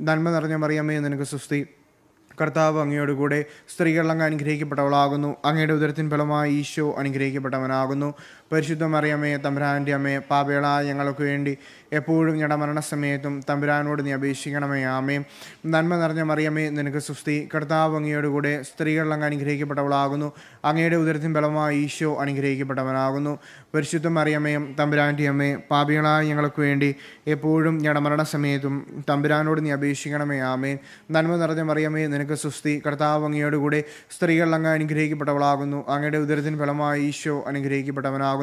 നന്മ നിറഞ്ഞ മറിയമ്മേ നിനക്ക് സുസ്തി കർത്താവ് അങ്ങയോട് കൂടെ സ്ത്രീകൾ അങ്ങ് അനുഗ്രഹിക്കപ്പെട്ടവളാകുന്നു. അങ്ങയുടെ ഉദരത്തിൻ ഫലമായി ഈശോ അനുഗ്രഹിക്കപ്പെട്ടവനാകുന്നു. പരിശുദ്ധ മറിയമ്മയെ തമ്പുരാന്റെ അമ്മയെ പാപേള ഞങ്ങൾക്ക് വേണ്ടി എപ്പോഴും ഞങ്ങളുടെ മരണസമയത്തും തമ്പുരാനോട് നീ അപേക്ഷിക്കണമേ ആമേ നന്മ നിറഞ്ഞ മറിയമ്മേ നിനക്ക് സുസ്തി കർത്താവ് അങ്ങയോടുകൂടെ സ്ത്രീകൾ അങ്ങ് അനുഗ്രഹിക്കപ്പെട്ടവളാകുന്നു. അങ്ങയുടെ ഉദരത്തിൻ ബലമായി ഈശോ അനുഗ്രഹിക്കപ്പെട്ടവനാകുന്നു. പരിശുദ്ധ മറിയമ്മയും തമ്പുരാന്റെ അമ്മയെ പാപികളായ ഞങ്ങൾക്ക് വേണ്ടി എപ്പോഴും ഞങ്ങളുടെ മരണസമയത്തും തമ്പുരാനോട് നീ അപേക്ഷിക്കണമേ ആമേൻ. നന്മ നിറഞ്ഞ മറിയമ്മേ നിനക്ക് സുസ്തി കർത്താവ് അങ്ങയോടുകൂടെ സ്ത്രീകൾ അങ്ങ് അനുഗ്രഹിക്കപ്പെട്ടവളാകുന്നു. അങ്ങയുടെ ഉദരത്തിന് ഫലമായി ഈശോ അനുഗ്രഹിക്കപ്പെട്ടവനാകുന്നു.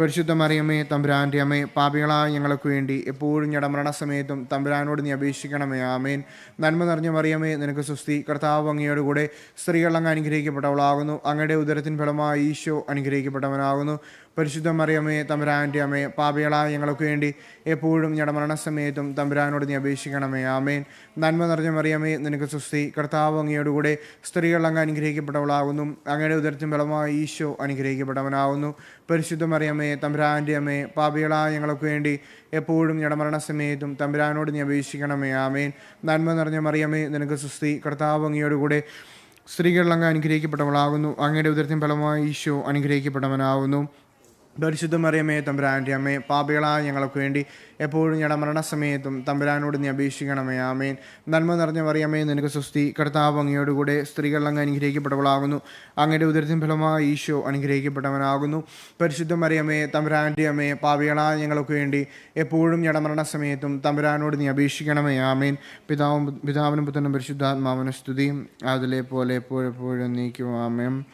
പരിശുദ്ധ മറിയമ്മേ തമ്പുരാന്റെ അമ്മേ പാപികളായ ഞങ്ങൾക്ക് വേണ്ടി എപ്പോഴും ഞങ്ങളുടെ മരണസമയത്തും തമ്പുരാനോട് നീ അപേക്ഷിക്കണമേ. ആമേൻ. നന്മ നിറഞ്ഞ മറിയമ്മേ നിനക്ക് സുസ്തി കർത്താവ് അങ്ങയോടുകൂടെ സ്ത്രീകളങ്ങ് അനുഗ്രഹിക്കപ്പെട്ടവളാകുന്നു. അങ്ങയുടെ ഉദരത്തിൻ ഫലമായി ഈശോ അനുഗ്രഹിക്കപ്പെട്ടവനാകുന്നു. പരിശുദ്ധ മറിയമ്മയെ തമ്പുരാന്റെ അമ്മയെ പാപികളായ ഞങ്ങൾക്ക് വേണ്ടി എപ്പോഴും ഞങ്ങളുടെ മരണസമയത്തും തമ്പുരാനോട് നീ അപേക്ഷിക്കണമേ. ആമേൻ. നന്മ നിറഞ്ഞ മറിയമ്മേ നിനക്ക് സുസ്തി കർത്താവ് അങ്ങയോടുകൂടെ സ്ത്രീകളങ്ങ് അനുഗ്രഹിക്കപ്പെട്ടവളാകുന്നു. അങ്ങയുടെ ഉദരത്തിൻ ബലമായ ഈശോ അനുഗ്രഹിക്കപ്പെട്ടവനാകുന്നു. പരിശുദ്ധ മറിയമ്മയെ തമ്പുരാന്റെ അമ്മയെ പാപികളായ ഞങ്ങൾക്ക് വേണ്ടി എപ്പോഴും ഞങ്ങളുടെ മരണസമയത്തും തമ്പുരാനോട് നീ അപേക്ഷിക്കണമേ. ആമേൻ. നന്മ നിറഞ്ഞ മറിയമ്മേ നിനക്ക് സുസ്തി കർത്താവ് അങ്ങയോടുകൂടെ സ്ത്രീകളിലങ്ങ് അനുഗ്രഹിക്കപ്പെട്ടവളാകുന്നു. അങ്ങയുടെ ഉദരത്തിൻ ഫലമായി ഈശോ അനുഗ്രഹിക്കപ്പെട്ടവനാകുന്നു. പരിശുദ്ധ മറിയമ്മയെ തമ്പുരാന്റെ അമ്മേ പാപികളായ ഞങ്ങൾക്ക് വേണ്ടി എപ്പോഴും ഞങ്ങളുടെ മരണസമയത്തും തമ്പുരാനോട് നീ അപേക്ഷിക്കണമേ ആമേൻ. നന്മ നിറഞ്ഞ മറിയമ്മയെ നിനക്ക് സ്വസ്തി. കർത്താവ് അങ്ങയോടുകൂടെ സ്ത്രീകൾ അങ്ങ് അനുഗ്രഹിക്കപ്പെട്ടവളാകുന്നു. അങ്ങയുടെ ഉദരത്തിൻ ഫലമായി ഈശോ അനുഗ്രഹിക്കപ്പെട്ടവനാകുന്നു. പരിശുദ്ധ മറിയമ്മയെ തമ്പുരാന്റെ അമ്മേ പാപികളായ ഞങ്ങൾക്ക് വേണ്ടി എപ്പോഴും ഞങ്ങളുടെ മരണസമയത്തും തമ്പുരാനോട് നീ അപേക്ഷിക്കണമേ ആമേൻ. പിതാവും പിതാവിനും പുത്രനും പരിശുദ്ധാത്മാവിനും സ്തുതിയും അതിലെ പോലെ എപ്പോഴെപ്പോഴും നീക്കും ആമേൻ.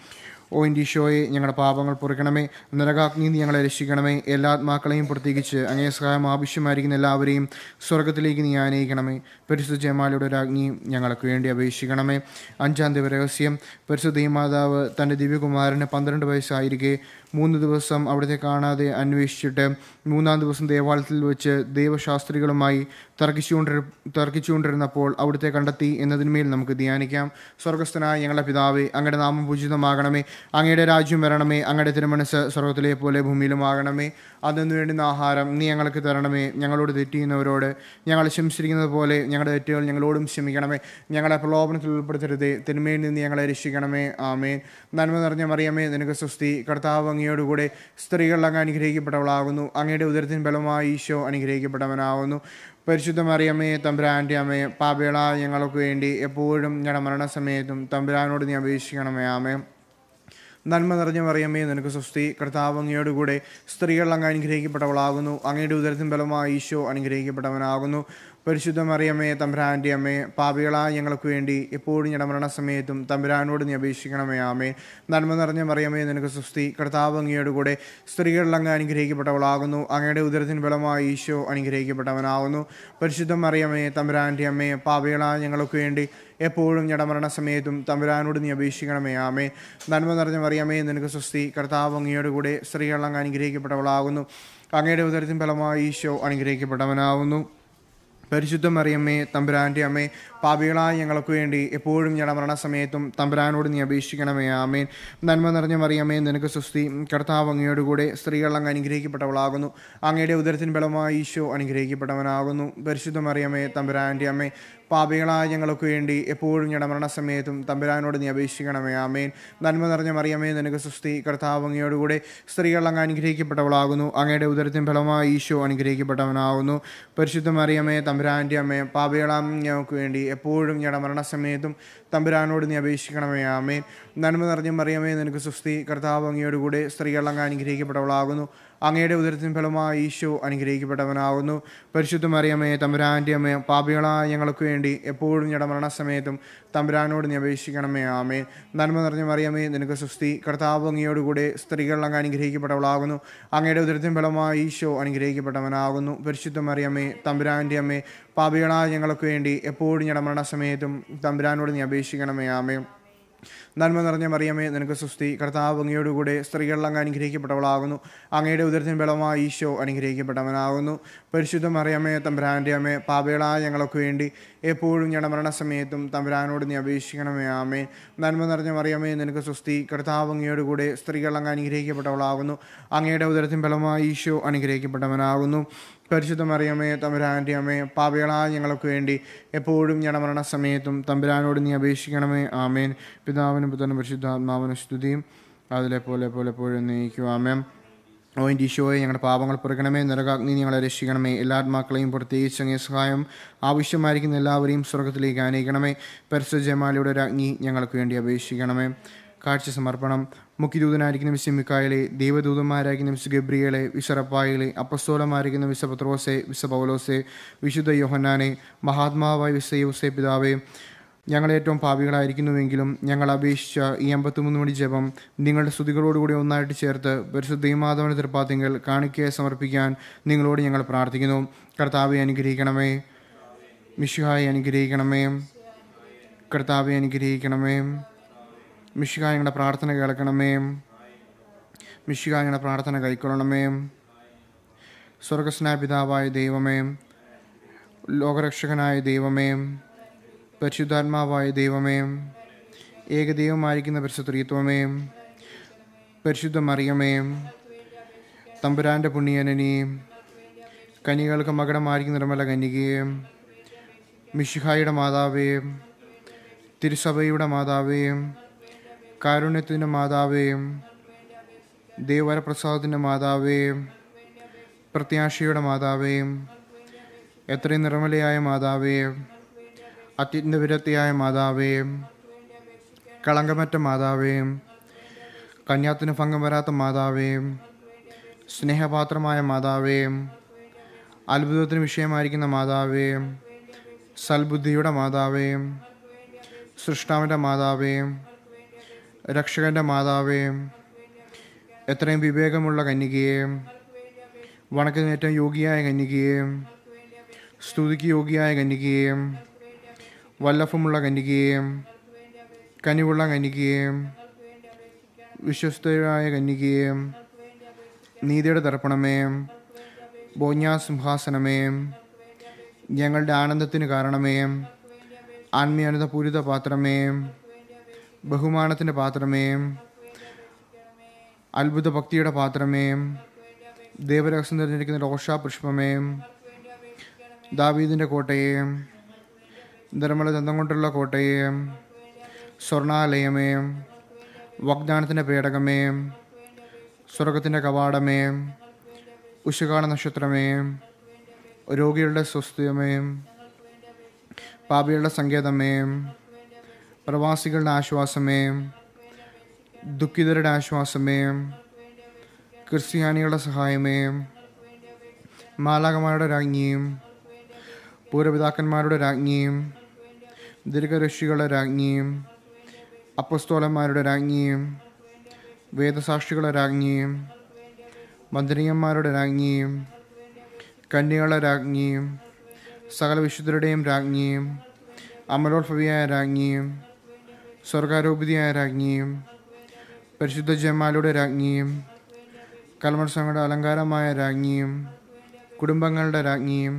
ഓ ഈശോയെ ഞങ്ങളുടെ പാപങ്ങൾ പൊറുക്കണമേ. നരകാഗ്നി ഞങ്ങളെ രക്ഷിക്കണമേ. എല്ലാ ആത്മാക്കളെയും പ്രത്യേകിച്ച് അങ്ങേ സഹായം ആവശ്യമായിരിക്കുന്ന എല്ലാവരെയും സ്വർഗത്തിലേക്ക് നീ ആനയിക്കണമേ. പരിശുദ്ധ ജയമാലയുടെ രാജ്ഞിയും ഞങ്ങൾക്ക് വേണ്ടി അപേക്ഷിക്കണമേ. അഞ്ചാം ദിവ രഹസ്യം. പരിശുദ്ധ മാതാവ് തന്റെ ദിവ്യകുമാരന് പന്ത്രണ്ട് വയസ്സായിരിക്കെ മൂന്ന് ദിവസം അവിടുത്തെ കാണാതെ അന്വേഷിച്ചിട്ട് മൂന്നാം ദിവസം ദേവാലയത്തിൽ വെച്ച് ദൈവശാസ്ത്രികളുമായി തർക്കിച്ചുകൊണ്ടിരി തർക്കിച്ചുകൊണ്ടിരുന്നപ്പോൾ അവിടുത്തെ കണ്ടെത്തി എന്നതിന്മേൽ നമുക്ക് ധ്യാനിക്കാം. സ്വർഗസ്ഥനായ ഞങ്ങളുടെ പിതാവേ അങ്ങയുടെ നാമം പൂജിതമാകണമേ. അങ്ങയുടെ രാജ്യം വരണമേ. അങ്ങയുടെ തിരുമനസ് സ്വർഗത്തിലെ പോലെ ഭൂമിയിലുമാകണമേ അതിനു വേണ്ടുന്ന ആഹാരം നീ ഞങ്ങൾക്ക് തരണമേ. ഞങ്ങളോട് തെറ്റിയുന്നവരോട് ഞങ്ങൾ ശംസിരിക്കുന്നത് പോലെ ഞങ്ങളുടെ തെറ്റുകൾ ഞങ്ങളോടും ക്ഷമിക്കണമേ. ഞങ്ങളെ പ്രലോഭനത്തിൽ ഉൾപ്പെടുത്തരുതേ. തിന്മയിൽ നിന്ന് ഞങ്ങളെ രക്ഷിക്കണമേ. ആമേ നന്മ നിറഞ്ഞ മറിയമേ നിനക്ക് സ്വസ്തി. കർത്താവ് അങ്ങയോടുകൂടെ സ്ത്രീകൾ അങ്ങ് അനുഗ്രഹിക്കപ്പെട്ടവളാകുന്നു. അങ്ങയുടെ ഉദരത്തിന് ബലമായി ഈശോ അനുഗ്രഹിക്കപ്പെട്ടവനാകുന്നു. പരിശുദ്ധ മറിയമ്മയെ തമ്പുരാന്റെ അമ്മയെ പാപികളായ ഞങ്ങൾക്ക് വേണ്ടി എപ്പോഴും ഞങ്ങളുടെ മരണസമയത്തും തമ്പുരാനോട് നീ അപേക്ഷിക്കണമേ ആമേ നന്മ നിറഞ്ഞ മറിയമ്മേ നിനക്ക് സ്വസ്തി. കർത്താവ് അങ്ങയോടുകൂടെ സ്ത്രീകൾ അങ്ങ് അനുഗ്രഹിക്കപ്പെട്ടവളാകുന്നു. അങ്ങയുടെ ഉദരത്തിൻ ബലമായി ഈശോ അനുഗ്രഹിക്കപ്പെട്ടവനാകുന്നു. പരിശുദ്ധ മറിയമ്മേ തമ്പുരാന്റെ അമ്മേ പാപികളായ ഞങ്ങൾക്ക് വേണ്ടി എപ്പോഴും ഞങ്ങളുടെ മരണസമയത്തും തമ്പുരാനോട് നീ അപേക്ഷിക്കണമേ ആമേ നന്മ നിറഞ്ഞ മറിയമ്മേ നിനക്ക് സുസ്തി കർത്താവ് അങ്ങയോടുകൂടെ സ്ത്രീകളിൽ അങ്ങ് അനുഗ്രഹിക്കപ്പെട്ടവളാകുന്നു. അങ്ങയുടെ ഉദരത്തിന് ബലമായി ഈശോ അനുഗ്രഹിക്കപ്പെട്ടവനാകുന്നു. പരിശുദ്ധ മറിയമ്മേ തമ്പുരാന്റെ അമ്മേ പാപികളായ ഞങ്ങൾക്ക് വേണ്ടി എപ്പോഴും ഞങ്ങളുടെ മരണസമയത്തും തമ്പുരാനോട് നീ അപേക്ഷിക്കണമേ ആമേ നന്മ നിറഞ്ഞ മറിയമേ നിനക്ക് സുസ്തി കർത്താവ് അങ്ങയോടുകൂടെ സ്ത്രീകളിൽ അങ്ങ് അനുഗ്രഹിക്കപ്പെട്ടവളാകുന്നു. അങ്ങയുടെ ഉദരത്തിൻ ഫലമായി ഈശോ അനുഗ്രഹിക്കപ്പെട്ടവനാകുന്നു. പരിശുദ്ധ മറിയമ്മേ തമ്പുരാന്റെ അമ്മേ പാപികളായ ഞങ്ങൾക്ക് വേണ്ടി എപ്പോഴും ഞങ്ങളുടെ മരണസമയത്തും തമ്പുരാനോട് നീ അപേക്ഷിക്കണമേ. ആമേൻ. നന്മ നിറഞ്ഞ മറിയമ്മേ നിനക്ക് സുസ്തി കർത്താവ് അങ്ങയോടുകൂടെ സ്ത്രീകൾ അങ്ങ് അനുഗ്രഹിക്കപ്പെട്ടവളാകുന്നു. അങ്ങയുടെ ഉദരത്തിന് ബലമായി ഈശോ അനുഗ്രഹിക്കപ്പെട്ടവനാകുന്നു. പരിശുദ്ധ മറിയമ്മേ തമ്പുരാന്റെ അമ്മേ പാപികളായ ഞങ്ങൾക്ക് വേണ്ടി എപ്പോഴും ഞങ്ങളുടെ മരണസമയത്തും തമ്പുരാനോട് നീ അപേക്ഷിക്കണമേ. ആമേൻ. നന്മ നിറഞ്ഞ മറിയമേ നിനക്ക് സുസ്തി കർത്താവ് അങ്ങയോടുകൂടെ സ്ത്രീകൾ അങ്ങ് അനുഗ്രഹിക്കപ്പെട്ടവളാകുന്നു. അങ്ങയുടെ ഉദരത്തിൻ ഫലമായി ഈശോ അനുഗ്രഹിക്കപ്പെട്ടവനാകുന്നു. പരിശുദ്ധ മറിയമേ തമ്പുരാന്റെ അമ്മേ പാപികളാം ഞങ്ങൾക്ക് വേണ്ടി എപ്പോഴും ഞങ്ങളുടെ മരണസമയത്തും തമ്പുരാനോട് നീ അപേക്ഷിക്കണമേ. ആമേൻ. നന്മ നിറഞ്ഞ മറിയമേ നിനക്ക് സുസ്തി കർത്താവ് അങ്ങയോടുകൂടെ സ്ത്രീകളങ്ങ് അനുഗ്രഹിക്കപ്പെട്ടവളാകുന്നു. അങ്ങയുടെ ഉദരത്തിൻ ഫലമായി ഈശോ അനുഗ്രഹിക്കപ്പെട്ടവനാകുന്നു പരിശുദ്ധ മറിയമേ തമ്പുരാന്റെ അമ്മയെ പാപികളായ ഞങ്ങൾക്ക് വേണ്ടി എപ്പോഴും ഞങ്ങളുടെ മരണസമയത്തും തമ്പുരാനോട് നീ അപേക്ഷിക്കണമേ. ആമേ നന്മ നിറഞ്ഞ മറിയമേ നിനക്ക് സുസ്തി കർത്താവ് അങ്ങയോടുകൂടെ സ്ത്രീകൾ അങ്ങ് അനുഗ്രഹിക്കപ്പെട്ടവളാകുന്നു. അങ്ങയുടെ ഉദരത്തിൻ ഫലമായി ഈശോ അനുഗ്രഹിക്കപ്പെട്ടവനാകുന്നു. പരിശുദ്ധ മറിയമേ തമ്പുരാന്റെ അമ്മേ പാപികളായ ഞങ്ങൾക്ക് വേണ്ടി എപ്പോഴും ഞങ്ങളുടെ മരണസമയത്തും തമ്പുരാനോട് നീ അപേക്ഷിക്കണമേ. ആമേ നന്മ നിറഞ്ഞ മറിയമേ നിനക്ക് സുസ്തി കർത്താവ് അങ്ങയോടുകൂടെ സ്ത്രീകളിൽ അങ്ങ് അനുഗ്രഹിക്കപ്പെട്ടവളാകുന്നു. അങ്ങയുടെ ഉദരത്തിന് ബലമായി ഈശോ അനുഗ്രഹിക്കപ്പെട്ടവനാകുന്നു. പരിശുദ്ധ മറിയമ്മേ തമ്പുരാന്റെ അമ്മേ പാപകളായ ഞങ്ങൾക്ക് വേണ്ടി എപ്പോഴും ഞങ്ങളുടെ മരണസമയത്തും തമ്പുരാനോട് നീ അപേക്ഷിക്കണമേ ആമേ നന്മ നിറഞ്ഞ മറിയമ്മേ നിനക്ക് സുസ്തി കർത്താവ് അങ്ങയോടുകൂടെ സ്ത്രീകളിൽ അങ്ങ് അനുഗ്രഹിക്കപ്പെട്ടവളാകുന്നു. അങ്ങയുടെ ഉദരത്തിന് ബലമായി ഈശോ അനുഗ്രഹിക്കപ്പെട്ടവനാകുന്നു. പരിശുദ്ധ മറിയമ്മേ തമ്പുരാന്റെ അമ്മേ പാപികളായ ഞങ്ങൾക്ക് വേണ്ടി എപ്പോഴും ഞങ്ങളുടെ മരണസമയത്തും തമ്പുരാനോട് നീ അപേക്ഷിക്കണമേ ആമേൻ. പിതാവിനും പുത്രനും പരിശുദ്ധാത്മാവിനും സ്തുതിയും. അതിലെ പോലെ പോലെ എപ്പോഴും നയിക്കും ആമേൻ. ഓ എന്റെ ഈശോയെ ഞങ്ങളുടെ പാപങ്ങൾ പുറകണമേ നരകാഗ്നി ഞങ്ങളെ രക്ഷിക്കണമേ. എല്ലാ ആത്മാക്കളെയും പ്രത്യേകിച്ച് അങ്ങേ സഹായം ആവശ്യമായിരിക്കുന്ന എല്ലാവരെയും സ്വർഗത്തിലേക്ക് ആനയിക്കണമേ. പരിശുദ്ധ ഒരു അഗ്നി ഞങ്ങൾക്ക് വേണ്ടി അപേക്ഷിക്കണമേ. കാഴ്ച സമർപ്പണം. മുഖ്യദൂതനായിരിക്കുന്ന മിസ് മിക്കായലെ ദൈവദൂതന്മാരായിരിക്കുന്ന മിസ് ഗബ്രിയലെ വിശറപ്പായിലെ അപ്പസ്തോലമായിരിക്കുന്ന വിശ പത്രോസെ വിശ പൗലോസെ വിശുദ്ധ യോഹന്നാനെ മഹാത്മാവായ വിശ പിതാവേ ഞങ്ങൾ ഏറ്റവും പാപികളായിരിക്കുന്നുവെങ്കിലും ഞങ്ങൾ അപേക്ഷിച്ച ഈ അമ്പത്തിമൂന്ന് മണി ജപം നിങ്ങളുടെ സ്തുതികളോടുകൂടി ഒന്നായിട്ട് ചേർത്ത് പരിശുദ്ധ ദൈമാധവന തൃപ്പാത്തിങ്കൽ കാണിക്കയെ സമർപ്പിക്കാൻ നിങ്ങളോട് ഞങ്ങൾ പ്രാർത്ഥിക്കുന്നു. കർത്താവെ അനുഗ്രഹിക്കണമേ. മിഷുഹായി അനുഗ്രഹിക്കണമേ. കർത്താവെ അനുഗ്രഹിക്കണമേ. മിഷുക ഞങ്ങളുടെ പ്രാർത്ഥന കേൾക്കണമേ. മിഷുക ഞങ്ങളുടെ പ്രാർത്ഥന കൈക്കൊള്ളണമേ. സ്വർഗസ്നാപിതാവായ ദൈവമേം ദൈവമേ. ലോകരക്ഷകനായ ദൈവമേ. പരിശുദ്ധാത്മാവായ ദൈവമേ ഏകദൈവമായിരിക്കുന്ന പരിശുദ്ധത്വമേ പരിശുദ്ധ മറിയമേ തമ്പുരാന്റെ പുണ്യനനി കനികൾക്ക് മകടമായിരിക്കുന്ന നിർമ്മല കന്യകയെ മിഷിഹായുടെ മാതാവേ തിരുസഭയുടെ മാതാവേ കാരുണ്യത്തിന്റെ മാതാവേ ദേവരപ്രസാദത്തിന്റെ മാതാവേ പ്രത്യാശയുടെ മാതാവേ എത്രയും നിർമ്മലയായ മാതാവേ അത്യന്ത മാതാവേയും മാതാവേ കളങ്കമറ്റ മാതാവേയും കന്യാത്തിന് ഭംഗം വരാത്ത മാതാവേയും സ്നേഹപാത്രമായ മാതാവേയും അത്ഭുതത്തിന് വിഷയമായിരിക്കുന്ന മാതാവേയും സൽബുദ്ധിയുടെ മാതാവേയും സൃഷ്ടാവിന്റെ മാതാവേയും രക്ഷകന്റെ മാതാവേയും എത്രയും വിവേകമുള്ള കന്യകയെയും വണക്കത്തിന് ഏറ്റവും യോഗിയായ കന്യകയെയും സ്തുതിക്ക് യോഗിയായ കന്യകയെ വല്ലഭമുള്ള കന്യകയും കനിവുള്ള കന്യകയും വിശ്വസ്തരായ കന്യകയും നീതിയുടെ തർപ്പണമേ ബോഞ്ഞാസിംഹാസനമേ ഞങ്ങളുടെ ആനന്ദത്തിന് കാരണമേ ആത്മീയനത പൂരിത പാത്രമേ ബഹുമാനത്തിന്റെ പാത്രമേ അത്ഭുത ഭക്തിയുടെ പാത്രമേ ദേവരഹസ്യം തിരഞ്ഞെടുക്കുന്ന രോഷാപുഷ്പമേ ദാവീദിന്റെ കോട്ടയെ നിർമ്മല ചന്തം കൊണ്ടുള്ള കോട്ടയെ സ്വർണാലയമേ വാഗ്ദാനത്തിന്റെ പേടകമേ സ്വർഗത്തിന്റെ കവാടമേ ഉഷകാണ നക്ഷത്രമേ രോഗികളുടെ സ്വസ്ഥയമേ പാപികളുടെ സങ്കേതമേ പ്രവാസികളുടെ ആശ്വാസമേ ദുഃഖിതരുടെ ആശ്വാസമേ ക്രിസ്ത്യാനികളുടെ സഹായമേ മാലാകമാരുടെ രാജ്ഞിയും പൂർവപിതാക്കന്മാരുടെ രാജ്ഞിയും ദീർഘരക്ഷികളുടെ രാജ്ഞിയും അപ്പസ്തോലന്മാരുടെ രാജ്ഞിയും വേദസാക്ഷികളുടെ രാജ്ഞിയും മന്ത്രിയന്മാരുടെ രാജ്ഞിയും കന്യകളുടെ രാജ്ഞിയും സകല വിശുദ്ധരുടെയും രാജ്ഞിയും അമലോത്ഭവിയായ രാജ്ഞിയും സ്വർഗാരോപിതിയായ രാജ്ഞിയും പരിശുദ്ധ ജമാലയുടെ രാജ്ഞിയും കൽമത്സവങ്ങളുടെ അലങ്കാരമായ രാജ്ഞിയും കുടുംബങ്ങളുടെ രാജ്ഞിയും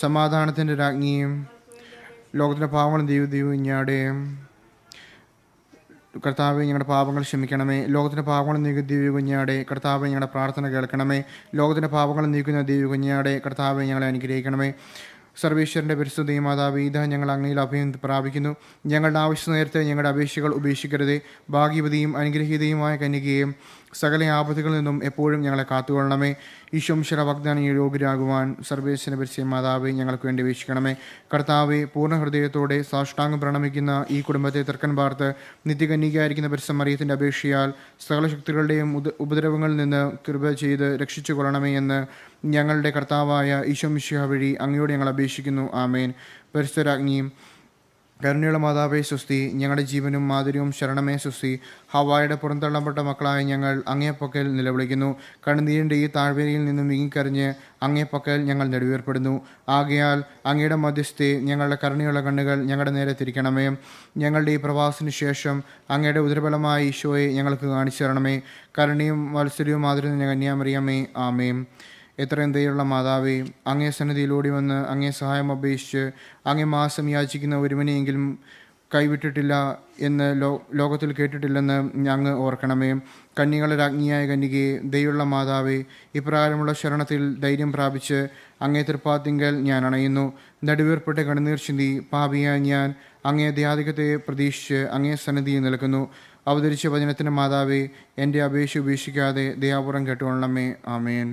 സമാധാനത്തിന്റെ രാജ്ഞിയും ലോകത്തിന്റെ പാവങ്ങൾ ദൈവ ദൈവഞ്ഞാടെയും കർത്താവ് ഞങ്ങളുടെ പാപങ്ങൾ ക്ഷമിക്കണമേ. ലോകത്തിന്റെ പാപങ്ങൾ നീക്കുന്ന ദൈവ കുഞ്ഞാടെ കർത്താവ് ഞങ്ങളുടെ പ്രാർത്ഥന കേൾക്കണമേ. ലോകത്തിന്റെ പാപങ്ങൾ നീക്കുന്ന ദൈവ കുഞ്ഞാടെ കർത്താവ് ഞങ്ങളെ അനുഗ്രഹിക്കണമേ. സർവേശ്വരന്റെ പരിസ്ഥിതി മാതാവ് ഇതാ ഞങ്ങൾ അങ്ങയിൽ അഭയം പ്രാപിക്കുന്നു. ഞങ്ങളുടെ ആവശ്യ നേരത്തെ ഞങ്ങളുടെ അപേക്ഷകൾ ഉപേക്ഷിക്കരുതേ. ഭാഗ്യവതിയും അനുഗ്രഹീതയുമായ കന്യകയും സകല ആപത്തുകളിൽ നിന്നും എപ്പോഴും ഞങ്ങളെ കാത്തുകൊള്ളണമേ. ഈശ്വംശ്വര വാഗ്ദാനം യോഗ്യരാകുവാൻ സർവേശ്വര പരിസ്ഥിതി മാതാവെ ഞങ്ങൾക്ക് വേണ്ടി വീക്ഷിക്കണമേ കർത്താവെ പൂർണ ഹൃദയത്തോടെ സാഷ്ടാംഗം പ്രണമിക്കുന്ന ഈ കുടുംബത്തെ തർക്കൻ പാർത്ത് നിത്യകന്യകയായിരിക്കുന്ന പരിസം മറിയത്തിന്റെ അപേക്ഷയാൽ സകല ശക്തികളുടെയും ഉപദ്രവങ്ങളിൽ നിന്ന് കൃപ ചെയ്ത് രക്ഷിച്ചു കൊള്ളണമേ എന്ന് ഞങ്ങളുടെ കർത്താവായ ഈശോമിഷ്യ വഴി അങ്ങയോട് ഞങ്ങൾ അപേക്ഷിക്കുന്നു. ആമേൻ. പരിസ്ഥരാജ്ഞിയും കരുണയുള്ള മാതാവേ സുസ്തി ഞങ്ങളുടെ ജീവനും മാതിരിയും ശരണമേ സുസ്തി ഹവായുടെ പുറന്തള്ളപ്പെട്ട മക്കളായ ഞങ്ങൾ അങ്ങേപ്പക്കൽ നിലവിളിക്കുന്നു. കണ്ണുനീരിന്റെ ഈ താഴ്വരയിൽ നിന്നും നീങ്ങിക്കറിഞ്ഞ് അങ്ങേപ്പക്കൽ ഞങ്ങൾ നെടുവേർപ്പെടുന്നു. ആകയാൽ അങ്ങയുടെ മധ്യസ്ഥെ ഞങ്ങളുടെ കരുണയുള്ള കണ്ണുകൾ ഞങ്ങളുടെ നേരെ തിരിക്കണമേ. ഞങ്ങളുടെ ഈ പ്രവാസത്തിന് ശേഷം അങ്ങയുടെ ഉദരബലമായ ഈശോയെ ഞങ്ങൾക്ക് കാണിച്ചു തരണമേ. കരുണയും മത്സരവും മാധുര്യം കന്യാമറിയമേ. ആമേം എത്രയും ദയുള്ള മാതാവേ അങ്ങേ സന്നിധിയിലൂടി വന്ന് അങ്ങേ സഹായം അപേക്ഷിച്ച് അങ്ങേ മാസം യാചിക്കുന്ന ഒരുവനെയെങ്കിലും കൈവിട്ടിട്ടില്ല എന്ന് ലോ ലോകത്തിൽ കേട്ടിട്ടില്ലെന്ന് ഞങ്ങൾ ഓർക്കണമേ. കന്യകളുടെ രാജ്ഞിയായ കന്യകയെ ദയുള്ള മാതാവേ ഇപ്രകാരമുള്ള ശരണത്തിൽ ധൈര്യം പ്രാപിച്ച് അങ്ങേ തൃപ്പാത്തിങ്കൽ ഞാൻ അണയുന്നു. നടുവേർപ്പെട്ട് കണ്ണുനീർ ചിന്തി പാപിയായ ഞാൻ അങ്ങേ ധ്യാധികത്തെ പ്രതീക്ഷിച്ച് അങ്ങേ സന്നിധിയിൽ നിൽക്കുന്നു. അവതരിച്ച വചനത്തിന്റെ മാതാവേ എന്റെ അപേക്ഷ ഉപേക്ഷിക്കാതെ ദയാപുറം കേട്ടുകൊള്ളണമേ. ആമേൻ.